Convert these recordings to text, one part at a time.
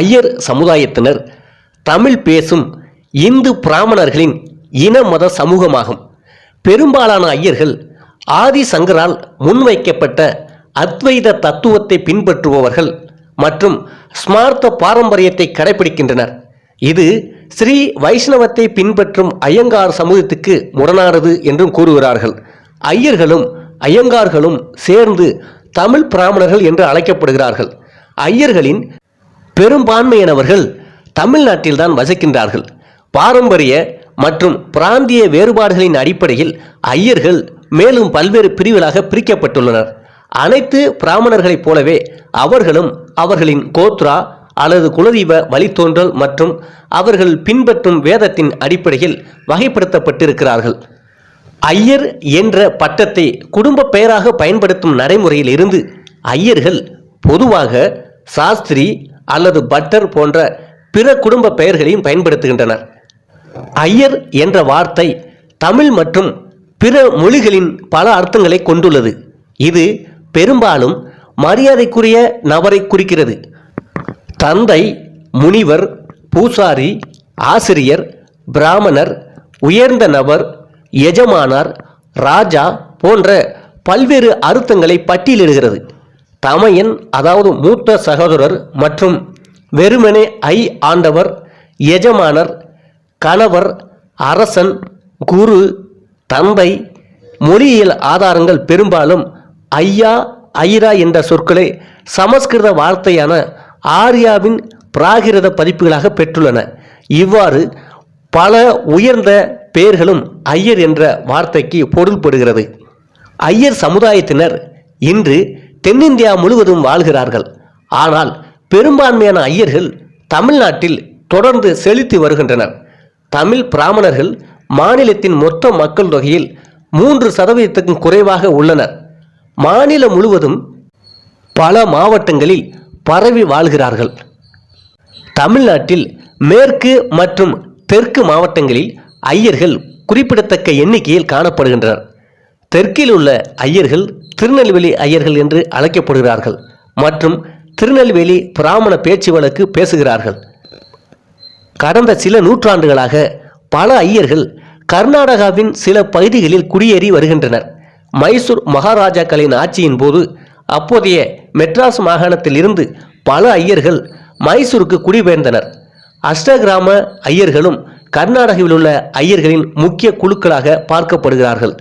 ஐயர் சமுதாயத்தினர் தமிழ் பேசும் இந்து பிராமணர்களின் இன மத சமூகமாகும். பெரும்பாலான ஐயர்கள் ஆதி சங்கரால் முன்வைக்கப்பட்ட அத்வைத தத்துவத்தை பின்பற்றுபவர்கள் மற்றும் ஸ்மார்த்த பாரம்பரியத்தை கடைபிடிக்கின்றனர் இது ஸ்ரீ வைஷ்ணவத்தை பின்பற்றும் ஐயங்கார் சமூகத்துக்கு முரணானது என்றும் கூறுகிறார்கள். ஐயர்களும் ஐயங்கார்களும் சேர்ந்து தமிழ் பிராமணர்கள் என்று அழைக்கப்படுகிறார்கள். ஐயர்களின் பெரும்பான்மையினவர்கள் தமிழ்நாட்டில்தான் வசிக்கின்றார்கள். பாரம்பரிய மற்றும் பிராந்திய வேறுபாடுகளின் அடிப்படையில் ஐயர்கள் மேலும் பல்வேறு பிரிவுகளாக பிரிக்கப்பட்டுள்ளனர். அனைத்து பிராமணர்களைப் போலவே அவர்களும் அவர்களின் கோத்ரா அல்லது குலதெய்வ வழித்தோன்றல் மற்றும் அவர்கள் பின்பற்றும் வேதத்தின் அடிப்படையில் வகைப்படுத்தப்பட்டிருக்கிறார்கள். ஐயர் என்ற பட்டத்தை குடும்ப பெயராக பயன்படுத்தும் நடைமுறையில் இருந்து ஐயர்கள் பொதுவாக சாஸ்திரி அல்லது பட்டர் போன்ற பிற குடும்ப பெயர்களையும் பயன்படுத்துகின்றனர் ஐயர் என்ற வார்த்தை தமிழ் மற்றும் பிற மொழிகளின் பல அர்த்தங்களை கொண்டுள்ளது. இது பெரும்பாலும் மரியாதைக்குரிய நபரை குறிக்கிறது. தந்தை முனிவர் பூசாரி ஆசிரியர் பிராமணர் உயர்ந்த நபர் எஜமானார் ராஜா போன்ற பல்வேறு அர்த்தங்களை பட்டியலிடுகிறது. தமையன் அதாவது மூத்த சகோதரர் மற்றும் வெறுமனே ஐ ஆண்டவர் எஜமானர் கணவர் அரசன் குரு தந்தை மொழியியல் ஆதாரங்கள் பெரும்பாலும் ஐயா ஐரா என்ற சொற்களை சமஸ்கிருத வார்த்தையான ஆர்யாவின் பிராகிருத பதிப்புகளாக பெற்றுள்ளன. இவ்வாறு பல உயர்ந்த பெயர்களும் ஐயர் என்ற வார்த்தைக்கு பொருள்படுகிறது. ஐயர் சமுதாயத்தினர் இன்று தென்னிந்தியா முழுவதும் வாழ்கிறார்கள். ஆனால் பெரும்பான்மையான ஐயர்கள் தமிழ்நாட்டில் தொடர்ந்து செலுத்தி வருகின்றனர். தமிழ் பிராமணர்கள் மாநிலத்தின் மொத்த மக்கள் தொகையில் மூன்று சதவீதத்துக்கும் குறைவாக உள்ளனர். மாநிலம் முழுவதும் பல மாவட்டங்களில் பரவி வாழ்கிறார்கள். தமிழ்நாட்டில் மேற்கு மற்றும் தெற்கு மாவட்டங்களில் ஐயர்கள் குறிப்பிடத்தக்க எண்ணிக்கையில் காணப்படுகின்றனர். தெற்கில் உள்ள ஐயர்கள் திருநெல்வேலி ஐயர்கள் என்று அழைக்கப்படுகிறார்கள் மற்றும் திருநெல்வேலி பிராமண பேச்சு வழக்கு பேசுகிறார்கள். கடந்த சில நூற்றாண்டுகளாக பல ஐயர்கள் கர்நாடகாவின் சில பகுதிகளில் குடியேறி வருகின்றனர். மைசூர் மகாராஜாக்களின் ஆட்சியின் போது அப்போதைய மெட்ராஸ் மாகாணத்தில் இருந்து பல ஐயர்கள் மைசூருக்கு குடிபெயர்ந்தனர். அஷ்டகிராம ஐயர்களும் கர்நாடகாவில் உள்ள ஐயர்களின் முக்கிய குழுக்களாக பார்க்கப்படுகிறார்கள்.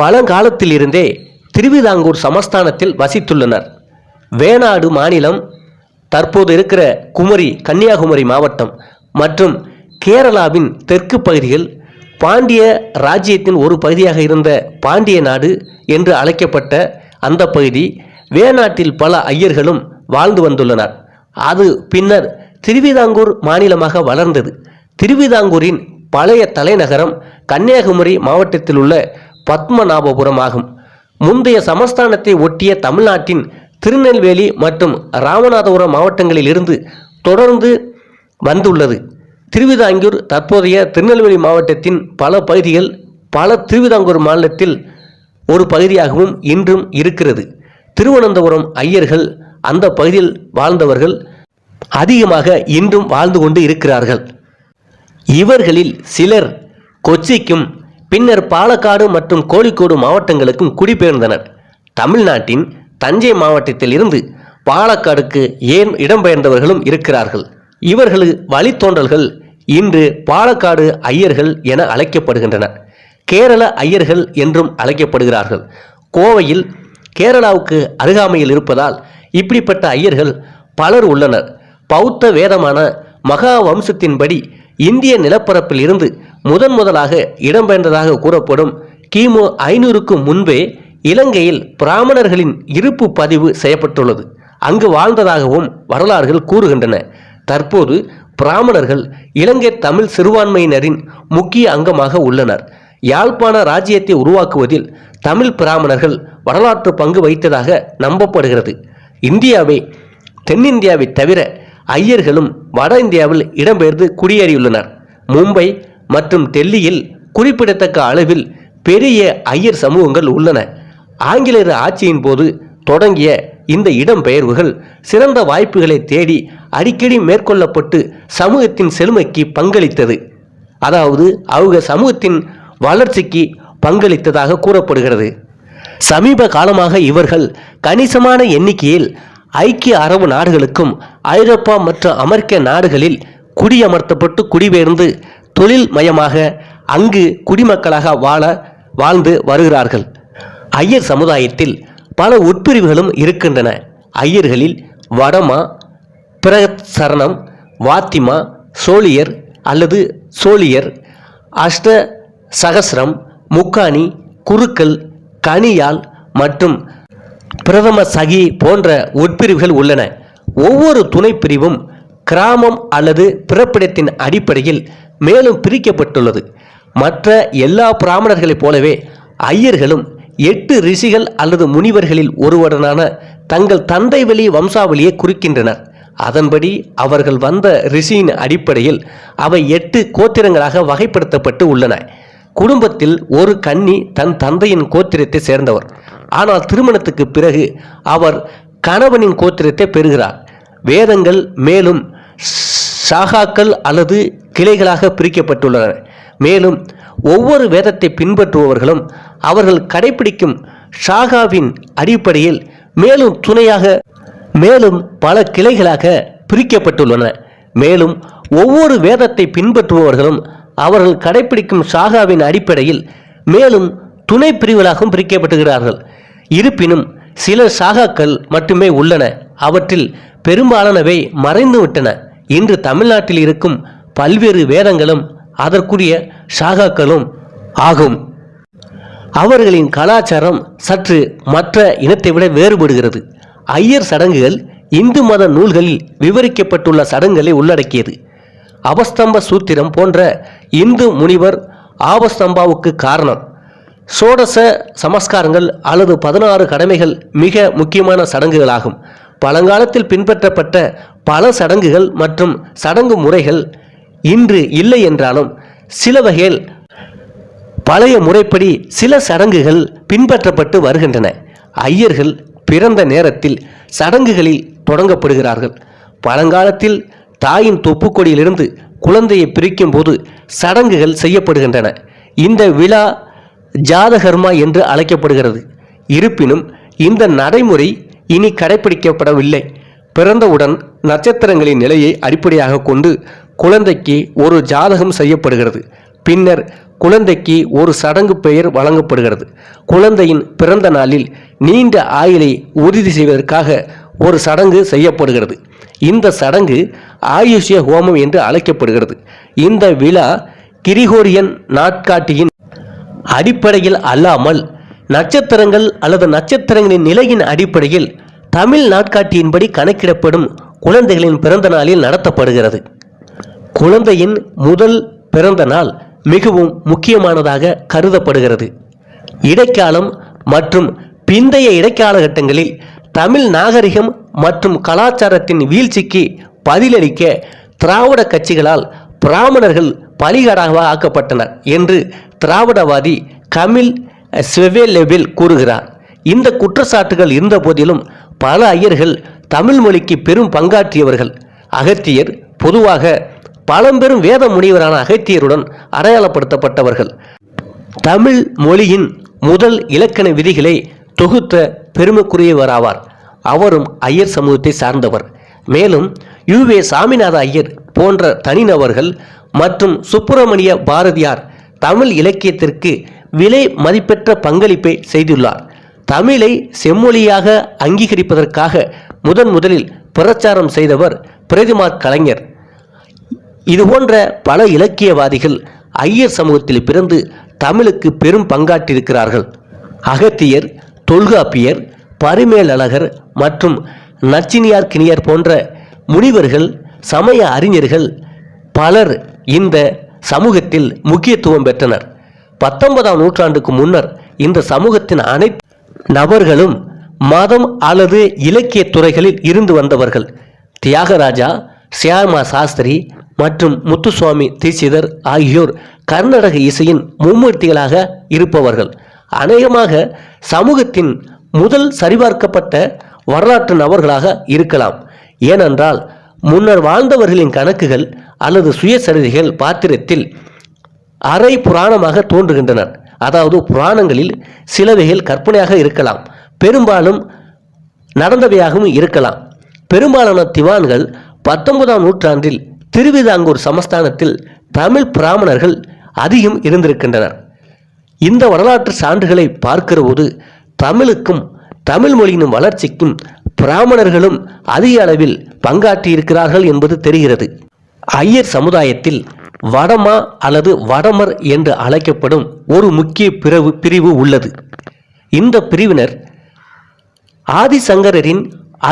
பழங்காலத்திலிருந்தே திருவிதாங்கூர் சமஸ்தானத்தில் வசித்துள்ளனர். வேணாடு மாநிலம் தற்போது இருக்கிற குமரி கன்னியாகுமரி மாவட்டம் மற்றும் கேரளாவின் தெற்கு பகுதிகள் பாண்டிய ராஜ்யத்தின் ஒரு பகுதியாக இருந்த பாண்டிய நாடு என்று அழைக்கப்பட்ட அந்த பகுதி வேணாட்டில் பல ஐயர்களும் வாழ்ந்து வந்துள்ளனர். அது பின்னர் திருவிதாங்கூர் மாநிலமாக வளர்ந்தது. திருவிதாங்கூரின் பழைய தலைநகரம் கன்னியாகுமரி மாவட்டத்தில் உள்ள பத்மநாபபுரம் ஆகும் முந்தைய சமஸ்தானத்தை ஒட்டிய தமிழ்நாட்டின் திருநெல்வேலி மற்றும் ராமநாதபுரம் மாவட்டங்களில் இருந்து தொடர்ந்து வந்துள்ளது. திருவிதாங்கூர் தற்போதைய திருநெல்வேலி மாவட்டத்தின் பல பகுதிகள் பல திருவிதாங்கூர் மாநிலத்தில் ஒரு பகுதியாகவும் இன்றும் இருக்கிறது. திருவனந்தபுரம் ஐயர்கள் அந்த பகுதியில் வாழ்ந்தவர்கள் அதிகமாக இன்றும் வாழ்ந்து கொண்டு இருக்கிறார்கள். இவர்களில் சிலர் கொச்சிக்கும் பின்னர் பாலக்காடு மற்றும் கோழிக்கோடு மாவட்டங்களுக்கும் குடிபெயர்ந்தனர். தமிழ்நாட்டின் தஞ்சை மாவட்டத்தில் இருந்து பாலக்காடுக்கு ஏன் இடம்பெயர்ந்தவர்களும் இருக்கிறார்கள்? இவர்களது வழித்தோன்றல்கள் இன்று பாலக்காடு ஐயர்கள் என அழைக்கப்படுகின்றனர். கேரள ஐயர்கள் என்றும் அழைக்கப்படுகிறார்கள். கோவையில் கேரளாவுக்கு அருகாமையில் இருப்பதால் இப்படிப்பட்ட ஐயர்கள் பலர் உள்ளனர். பௌத்த வேதமான மகா வம்சத்தின்படி இந்திய நிலப்பரப்பில் இருந்து முதன் முதலாக இடம்பெயர்ந்ததாக கூறப்படும் கிமு ஐநூறுக்கும் முன்பே இலங்கையில் பிராமணர்களின் இருப்பு பதிவு செய்யப்பட்டுள்ளது. அங்கு வாழ்ந்ததாகவும் வரலாறுகள் கூறுகின்றன. தற்போது பிராமணர்கள் இலங்கை தமிழ் சிறுபான்மையினரின் முக்கிய அங்கமாக உள்ளனர். யாழ்ப்பாண ராஜ்யத்தை உருவாக்குவதில் தமிழ் பிராமணர்கள் வரலாற்று பங்கு வகித்ததாக நம்பப்படுகிறது. இந்தியாவை தென்னிந்தியாவை தவிர ஐயர்களும் வட இந்தியாவில் இடம்பெயர்ந்து குடியேறியுள்ளனர். மும்பை மற்றும் டெல்லியில் குறிப்பிடத்தக்க அளவில் பெரிய ஐயர் சமூகங்கள் உள்ளன. ஆங்கிலேயர் ஆட்சியின் போது தொடங்கிய இந்த இடம்பெயர்வுகள் சிறந்த வாய்ப்புகளை தேடி அடிக்கடி மேற்கொள்ளப்பட்டு சமூகத்தின் செழுமைக்கு பங்களித்தது. அதாவது அவங்க சமூகத்தின் வளர்ச்சிக்கு பங்களித்ததாக கூறப்படுகிறது. சமீப காலமாக இவர்கள் கணிசமான எண்ணிக்கையில் ஐக்கிய அரபு நாடுகளுக்கும் ஐரோப்பா மற்றும் அமெரிக்க நாடுகளில் குடியமர்த்தப்பட்டு குடிபெயர்ந்து தொழில் மயமாக அங்கு குடிமக்களாக வாழ வாழ்ந்து வருகிறார்கள். ஐயர் சமுதாயத்தில் பல உட்பிரிவுகளும் இருக்கின்றன. ஐயர்களில் வடமா பிரசரணம் வாத்திமா சோழியர் அல்லது சோழியர் அஷ்ட சகசிரம் முக்காணி குருக்கள் கனியால் மற்றும் பிரதம சகி போன்ற உட்பிரிவுகள் உள்ளன. ஒவ்வொரு துணைப்பிரிவும் கிராமம் அல்லது பிறப்பிடத்தின் அடிப்படையில் மேலும் பிரிக்கப்பட்டுள்ளது. மற்ற எல்லா பிராமணர்களைப் போலவே ஐயர்களும் எட்டு ரிஷிகள் அல்லது முனிவர்களில் ஒருவருடனான தங்கள் தந்தை வழி வம்சாவளியை குறிக்கின்றனர். அதன்படி அவர்கள் வந்த ரிஷியின் அடிப்படையில் அவை எட்டு கோத்திரங்களாக வகைப்படுத்தப்பட்டு உள்ளன. குடும்பத்தில் ஒரு கன்னி தன் தந்தையின் கோத்திரத்தை சேர்ந்தவர். ஆனால் திருமணத்துக்கு பிறகு அவர் கணவனின் கோத்திரத்தை பெறுகிறார். வேதங்கள் மேலும் சாகாக்கள் அல்லது கிளைகளாக பிரிக்கப்பட்டுள்ளன. மேலும் ஒவ்வொரு வேதத்தை பின்பற்றுபவர்களும் அவர்கள் கடைபிடிக்கும் ஷாகாவின் அடிப்படையில் மேலும் துணையாக மேலும் பல கிளைகளாக பிரிக்கப்பட்டுள்ளன. மேலும் ஒவ்வொரு வேதத்தை பின்பற்றுபவர்களும் அவர்கள் கடைபிடிக்கும் ஷாகாவின் அடிப்படையில் மேலும் துணை பிரிவுகளாகவும் பிரிக்கப்பட்டுகிறார்கள். இருப்பினும் சில சாகாக்கள் மட்டுமே உள்ளன. அவற்றில் பெரும்பாலானவை மறைந்துவிட்டன. இன்று தமிழ்நாட்டில் இருக்கும் பல்வேறு வேதங்களும் அதற்குரிய ஷாகாக்களும் ஆகும். அவர்களின் கலாச்சாரம் சற்று மற்ற இனத்தை விட வேறுபடுகிறது. ஐயர் சடங்குகள் இந்து மத நூல்களில் விவரிக்கப்பட்டுள்ள சடங்குகளை உள்ளடக்கியது. அபஸ்தம்ப சூத்திரம் போன்ற இந்து முனிவர் ஆபஸ்தம்பாவுக்கு காரணம். சோடச சமஸ்காரங்கள் அல்லது பதினாறு கடமைகள் மிக முக்கியமான சடங்குகளாகும். பழங்காலத்தில் பின்பற்றப்பட்ட பல சடங்குகள் மற்றும் சடங்கு முறைகள் இன்று இல்லை என்றாலும் சில வகையில் பழைய முறைப்படி சில சடங்குகள் பின்பற்றப்பட்டு வருகின்றன. ஐயர்கள் பிறந்த நேரத்தில் சடங்குகளில் தொடங்கப்படுகிறார்கள். பழங்காலத்தில் தாயின் தொப்புக்கொடியிலிருந்து குழந்தையை பிரிக்கும் போது சடங்குகள் செய்யப்படுகின்றன. இந்த விழா ஜாதகர்மா என்று அழைக்கப்படுகிறது. இருப்பினும் இந்த நடைமுறை இனி கடைபிடிக்கப்படவில்லை பிறந்தவுடன் நட்சத்திரங்களின் நிலையை அடிப்படையாக கொண்டு குழந்தைக்கு ஒரு ஜாதகம் செய்யப்படுகிறது. பின்னர் குழந்தைக்கு ஒரு சடங்கு பெயர் வழங்கப்படுகிறது. குழந்தையின் பிறந்த நாளில் நீண்ட ஆயுளை உறுதி செய்வதற்காக ஒரு சடங்கு செய்யப்படுகிறது. இந்த சடங்கு ஆயுஷ்ய ஹோமம் என்று அழைக்கப்படுகிறது. இந்த விழா கிரிகோரியன் நாட்காட்டியின் அடிப்படையில் அல்லாமல் நட்சத்திரங்கள் அல்லது நட்சத்திரங்களின் நிலையின் அடிப்படையில் தமிழ் நாட்காட்டியின்படி கணக்கிடப்படும் குழந்தைகளின் பிறந்த நாளில் நடத்தப்படுகிறது. குழந்தையின் முதல் பிறந்த நாள் மிகவும் முக்கியமானதாக கருதப்படுகிறது. இடைக்காலம் மற்றும் பிந்தைய இடைக்காலகட்டங்களில் தமிழ் நாகரிகம் மற்றும் கலாச்சாரத்தின் வீழ்ச்சிக்கு பதிலளிக்க திராவிட கட்சிகளால் பிராமணர்கள் பலிகடாக ஆக்கப்பட்டனர் என்று திராவிடவாதி கமில் ஸ்வெவேலெபில் கூறுகிறார். இந்த குற்றச்சாட்டுகள் இருந்த போதிலும் பல ஐயர்கள் தமிழ் மொழிக்கு பெரும் பங்காற்றியவர்கள். அகத்தியர் பொதுவாக பழம்பெரும் வேத முனிவரான அகத்தியருடன் அடையாளப்படுத்தப்பட்டவர்கள். தமிழ் மொழியின் முதல் இலக்கண விதிகளை தொகுத்த பெருமைக்குரியவராவார். அவரும் ஐயர் சமூகத்தை சார்ந்தவர். மேலும் யுவே சாமிநாத ஐயர் போன்ற தனிநபர்கள் மற்றும் சுப்பிரமணிய பாரதியார் தமிழ் இலக்கியத்திற்கு விலை மதிப்பெற்ற பங்களிப்பை செய்துள்ளார். தமிழை செம்மொழியாக அங்கீகரிப்பதற்காக முதன் முதலில் பிரச்சாரம் செய்தவர் பிரதிமார் கலைஞர். இதுபோன்ற பல இலக்கியவாதிகள் ஐயர் சமூகத்தில் பிறந்து தமிழுக்கு பெரும் பங்காற்றியிருக்கிறார்கள். அகத்தியர் தொல்காப்பியர் பரிமேலழகர் மற்றும் நச்சினியார் கிணியர் போன்ற முனிவர்கள் சமய அறிஞர்கள் பலர் இந்த சமூகத்தில் முக்கியத்துவம் பெற்றனர். பத்தொன்பதாம் நூற்றாண்டுக்கு முன்னர் இந்த சமூகத்தின் அனைத்து நபர்களும் மதம் அல்லது இலக்கிய துறைகளில் இருந்து வந்தவர்கள். தியாகராஜா சியாமா சாஸ்திரி மற்றும் முத்துசுவாமி தீட்சிதர் ஆகியோர் கர்நாடக இசையின் மும்மூர்த்திகளாக இருப்பவர்கள். அநேகமாக சமூகத்தின் முதல் சரிபார்க்கப்பட்ட வரலாற்று நபர்களாக இருக்கலாம். ஏனென்றால் முன்னர் வாழ்ந்தவர்களின் கணக்குகள் அல்லது சுயசரிதைகள் பாத்திரத்தில் அரை புராணமாக தோன்றுகின்றனர். அதாவது புராணங்களில் சிலவைகள் கற்பனையாக இருக்கலாம். பெரும்பாலும் நடந்தவையாகவும் இருக்கலாம். பெரும்பாலான திவான்கள் பத்தொன்பதாம் நூற்றாண்டில் திருவிதாங்கூர் சமஸ்தானத்தில் தமிழ் பிராமணர்கள் அதிகம் இருந்திருக்கின்றனர். இந்த வரலாற்று சான்றுகளை பார்க்கிறபோது தமிழுக்கும் தமிழ் மொழியின் வளர்ச்சிக்கும் பிராமணர்களும் அதிக அளவில் பங்காற்றியிருக்கிறார்கள் என்பது தெரிகிறது. ஐயர் சமுதாயத்தில் வடமா அல்லது வடமர் என்று அழைக்கப்படும் ஒரு முக்கிய பிறவு பிரிவு உள்ளது. இந்த பிரிவினர் ஆதிசங்கரரின்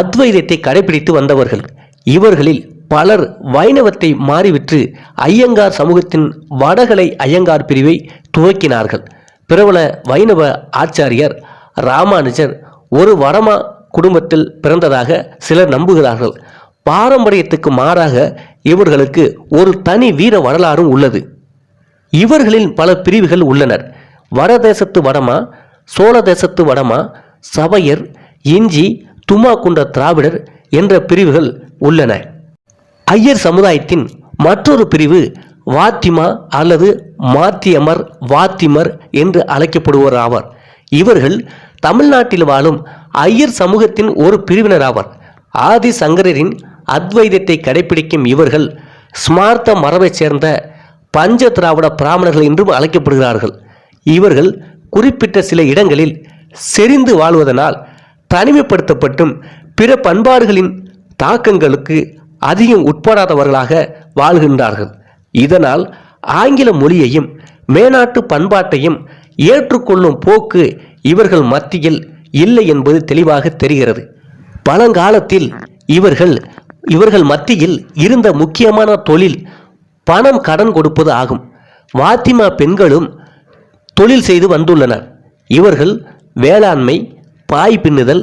அத்வைதத்தை கடைபிடித்து வந்தவர்கள். இவர்களில் பலர் வைணவத்தை மாறிவிட்டு ஐயங்கார் சமூகத்தின் வடகலை ஐயங்கார் பிரிவை துவக்கினார்கள். பிரபல வைணவ ஆச்சாரியர் ராமானுஜர் ஒரு வடமா குடும்பத்தில் பிறந்ததாக சிலர் நம்புகிறார்கள். பாரம்பரியத்துக்கு மாறாக இவர்களுக்கு ஒரு தனி வீர வரலாறும் உள்ளது. இவர்களில் பல பிரிவுகள் உள்ளனர். வடதேசத்து வடமா சோழ தேசத்து வடமா சபையர் இஞ்சி துமாக்குண்ட திராவிடர் என்ற பிரிவுகள் உள்ளன. ஐயர் சமுதாயத்தின் மற்றொரு பிரிவு வாத்திமா அல்லது மாத்தியமர் வாத்திமர் என்று அழைக்கப்படுவோர் ஆவர். இவர்கள் தமிழ்நாட்டில் வாழும் ஐயர் சமூகத்தின் ஒரு பிரிவினர் ஆவர். ஆதி சங்கரரின் அத்வைதத்தை கடைபிடிக்கும் இவர்கள் ஸ்மார்த்த மரபைச் சேர்ந்த பஞ்ச திராவிட பிராமணர்கள் என்றும் அழைக்கப்படுகிறார்கள். இவர்கள் குறிப்பிட்ட சில இடங்களில் செறிந்து வாழ்வதனால் தனிமைப்படுத்தப்பட்டும் பிற பண்பாடுகளின் தாக்கங்களுக்கு அதிகம் உட்படாதவர்களாக வாழ்கின்றார்கள். இதனால் ஆங்கில மொழியையும் மேனாட்டு பண்பாட்டையும் ஏற்றுக்கொள்ளும் போக்கு இவர்கள் மத்தியில் இல்லை என்பது தெளிவாக தெரிகிறது. பழங்காலத்தில் இவர்கள் இவர்கள் மத்தியில் இருந்த முக்கியமான தொழில் பணம் கடன் கொடுப்பது ஆகும். வாத்திமா பெண்களும் தொழில் செய்து வந்துள்ளனர். இவர்கள் வேளாண்மை பாய் பின்னுதல்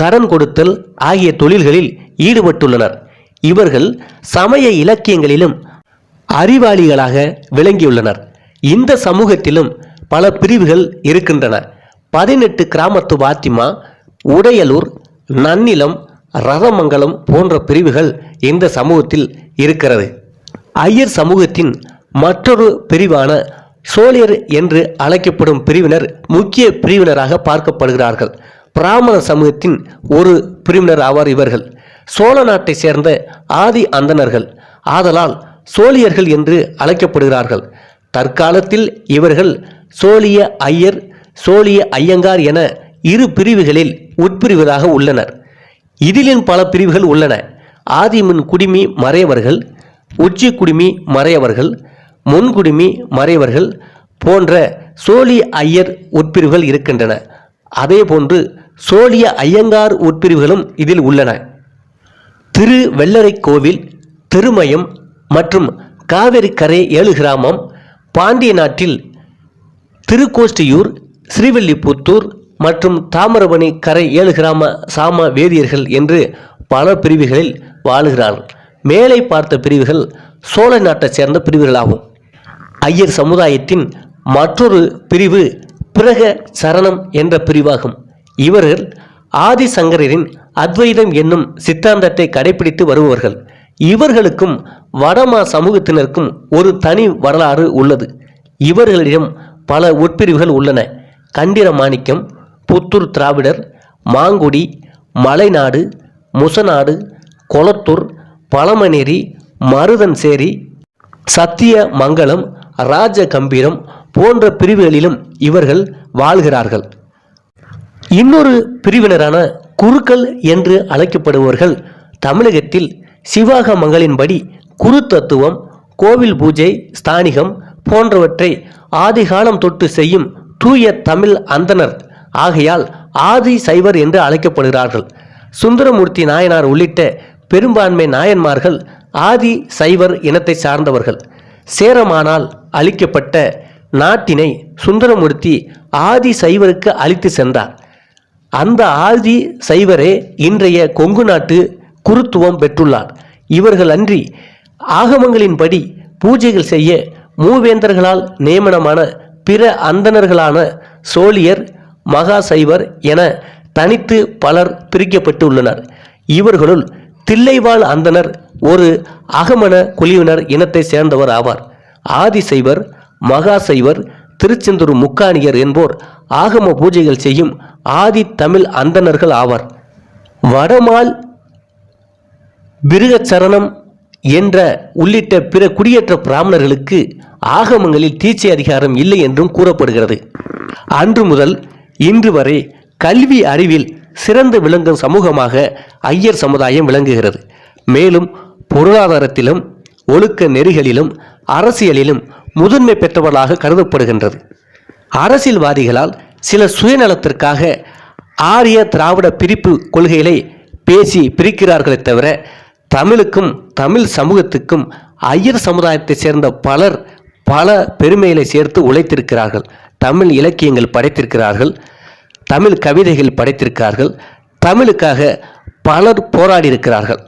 கடன் கொடுத்தல் ஆகிய தொழில்களில் ஈடுபட்டுள்ளனர். இவர்கள் சமய இலக்கியங்களிலும் அறிவாளிகளாக விளங்கியுள்ளனர். இந்த சமூகத்திலும் பல பிரிவுகள் இருக்கின்றன. பதினெட்டு கிராமத்து வாத்திமா உடையலூர் நன்னிலம் ரதமங்கலம் போன்ற பிரிவுகள் இந்த சமூகத்தில் இருக்கிறது. ஐயர் சமூகத்தின் மற்றொரு பிரிவான சோழியர் என்று அழைக்கப்படும் பிரிவினர் முக்கிய பிரிவினராக பார்க்கப்படுகிறார்கள். பிராமண சமூகத்தின் ஒரு பிரிவினர் ஆவார் இவர்கள். சோழ நாட்டை சேர்ந்த ஆதி அந்தணர்கள். ஆதலால் சோழியர்கள் என்று அழைக்கப்படுகிறார்கள். தற்காலத்தில் இவர்கள் சோழிய ஐயர் சோழிய ஐயங்கார் என இரு பிரிவுகளில் உட்பிரிவதாக உள்ளனர். இதிலும் பல பிரிவுகள் உள்ளன. ஆதிமின் குடிமி மறையவர்கள் உச்சி குடிமி மறையவர்கள் முன்குடிமி மறையவர்கள் போன்ற சோழிய ஐயர் உட்பிரிவுகள் இருக்கின்றன. அதேபோன்று சோழிய ஐயங்கார் உட்பிரிவுகளும் இதில் உள்ளன. திரு வெள்ளரை கோவில் திருமயம் மற்றும் காவிரிக்கரை ஏழு கிராமம் பாண்டிய நாட்டில் திருக்கோஷ்டியூர் ஸ்ரீவில்லிபுத்தூர் மற்றும் தாமரபணி கரை ஏழு கிராம சாம வேதியர்கள் என்று பல பிரிவுகளில் வாழுகிறார்கள் மேலே பார்த்த பிரிவுகள் சோழ நாட்டைச் சேர்ந்த பிரிவுகளாகும். ஐயர் சமுதாயத்தின் மற்றொரு பிரிவு பிரக சரணம் என்ற பிரிவாகும். இவர்கள் ஆதிசங்கரரின் அத்வைதம் என்னும் சித்தாந்தத்தை கடைபிடித்து வருபவர்கள். இவர்களுக்கும் வடமா சமூகத்தினருக்கும் ஒரு தனி வரலாறு உள்ளது. இவர்களிடம் பல உட்பிரிவுகள் உள்ளன. கண்டிர மாணிக்கம் புத்தூர் திராவிடர் மாங்குடி மலைநாடு முசநாடு கொளத்தூர் பழமநேரி மருதன்சேரி சத்திய மங்கலம் ராஜ கம்பீரம் போன்ற பிரிவுகளிலும் இவர்கள் வாழ்கிறார்கள். இன்னொரு பிரிவினரான குருக்கள் என்று அழைக்கப்படுபவர்கள் தமிழகத்தில் சிவாக மங்களின்படி குரு தத்துவம் கோவில் பூஜை ஸ்தானிகம் போன்றவற்றை ஆதிகாலம் தொட்டு செய்யும் தூய தமிழ் அந்தணர் ஆகையால் ஆதி சைவர் என்று அழைக்கப்படுகிறார்கள். சுந்தரமூர்த்தி நாயனார் உள்ளிட்ட பெரும்பான்மை நாயன்மார்கள் ஆதி சைவர் இனத்தை சார்ந்தவர்கள். சேரமானால் அளிக்கப்பட்ட நாட்டினை சுந்தரமூர்த்தி ஆதி சைவருக்கு அளித்து சென்றார். அந்த ஆதி சைவரே இன்றைய கொங்கு நாட்டு குருத்துவம் பெற்றுள்ளார். இவர்கள் அன்றி ஆகமங்களின்படி பூஜைகள் செய்ய மூவேந்தர்களால் நியமனமான பிற அந்தணர்களான சோழியர் மகா சைவர் என தனித்து பலர் பிரிக்கப்பட்டு உள்ளனர் இவர்களுள் தில்லைவாழ் அந்தனர் ஒரு அகமண குழுவினர் இனத்தை சேர்ந்தவர் ஆவார். ஆதிசைவர் மகாசைவர் திருச்செந்தூர் முக்காணியர் என்போர் ஆகம பூஜைகள் செய்யும் ஆதி தமிழ் அந்தணர்கள் ஆவார். வடமால் பிருகச்சரணம் என்ற உள்ளிட்ட பிற குடியேற்ற பிராமணர்களுக்கு ஆகமங்களில் தீட்சை அதிகாரம் இல்லை என்றும் கூறப்படுகிறது. அன்று முதல் இன்று வரை கல்வி அறிவில் சிறந்து விளங்கும் சமூகமாக ஐயர் சமுதாயம் விளங்குகிறது. மேலும் பொருளாதாரத்திலும் ஒழுக்க நெறிகளிலும் அரசியலிலும் முதன்மை பெற்றவர்களாக கருதப்படுகின்றது. அரசியல்வாதிகளால் சில சுயநலத்திற்காக ஆரிய திராவிட பிரிப்பு கொள்கைகளை பேசி பிரிக்கிறார்களே தவிர தமிழுக்கும் தமிழ் சமூகத்துக்கும் ஐயர் சமுதாயத்தைச் சேர்ந்த பலர் பல பெருமைகளை சேர்த்து உழைத்திருக்கிறார்கள். தமிழ் இலக்கியங்கள் படைத்திருக்கிறார்கள் தமிழ் கவிதைகள் படைத்திருக்கிறார்கள் தமிழுக்காக பலர் போராடி இருக்கிறார்கள்